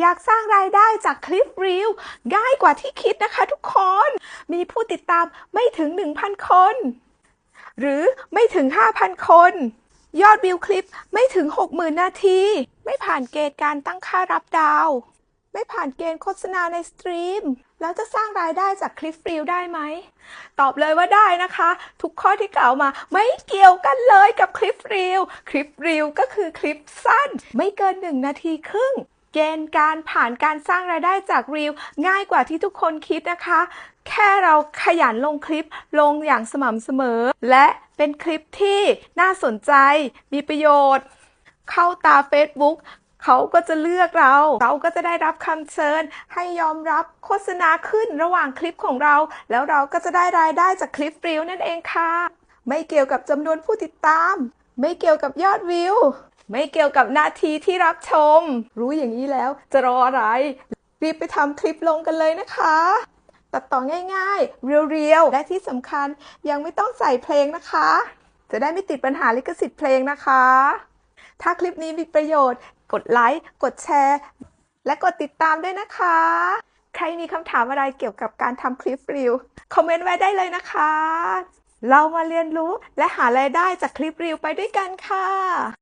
อยากสร้างรายได้จากคลิปรีวง่ายกว่าที่คิดนะคะทุกคน มีผู้ติดตามไม่ถึง 1,000 คน หรือไม่ถึง 5,000 คน ยอดวิวคลิปไม่ถึง 60,000 นาที ไม่ผ่านเกณฑ์การตั้งค่ารับดาว ไม่ผ่านเกณฑ์โฆษณาในสตรีม แล้วจะสร้างรายได้จากคลิปรีวได้ไหม ตอบเลยว่าได้นะคะ ทุกข้อที่กล่าวมาไม่เกี่ยวกันเลยกับคลิปรีวคลิปรีวก็คือคลิปสั้น ไม่เกิน 1 นาทีครึ่ง เกณฑ์การผ่านการสร้างรายได้จากรีวง่ายกว่าที่ทุกคนคิดนะคะ แค่เราขยันลงคลิปลงอย่างสม่ำเสมอ และเป็นคลิปที่น่าสนใจ มีประโยชน์ เข้าตา Facebook เขาก็จะเลือกเรา เราก็จะได้รับคำเชิญ ให้ยอมรับโฆษณาขึ้นระหว่างคลิปของเรา แล้วเราก็จะได้รายได้จากคลิปรีวนั่นเองค่ะ ไม่เกี่ยวกับจำนวนผู้ติดตาม ไม่เกี่ยวกับยอดวิว ไม่เกี่ยวกับนาทีที่รับชม รู้อย่างนี้แล้วจะรออะไร รีบไปทำคลิปลงกันเลยนะคะ ตัดต่อง่ายๆ เรียวๆ และที่สำคัญยังไม่ต้องใส่เพลงนะคะ จะได้ไม่ติดปัญหาลิขสิทธิ์เพลงนะคะ ถ้าคลิปนี้มีประโยชน์ กดไลค์ กดแชร์ และกดติดตามด้วยนะคะ ใครมีคำถามอะไรเกี่ยวกับการทำคลิปรีวคอมเมนต์ไว้ได้เลยนะคะ เรามาเรียนรู้และหารายได้จากคลิปรีวไปด้วยกันค่ะ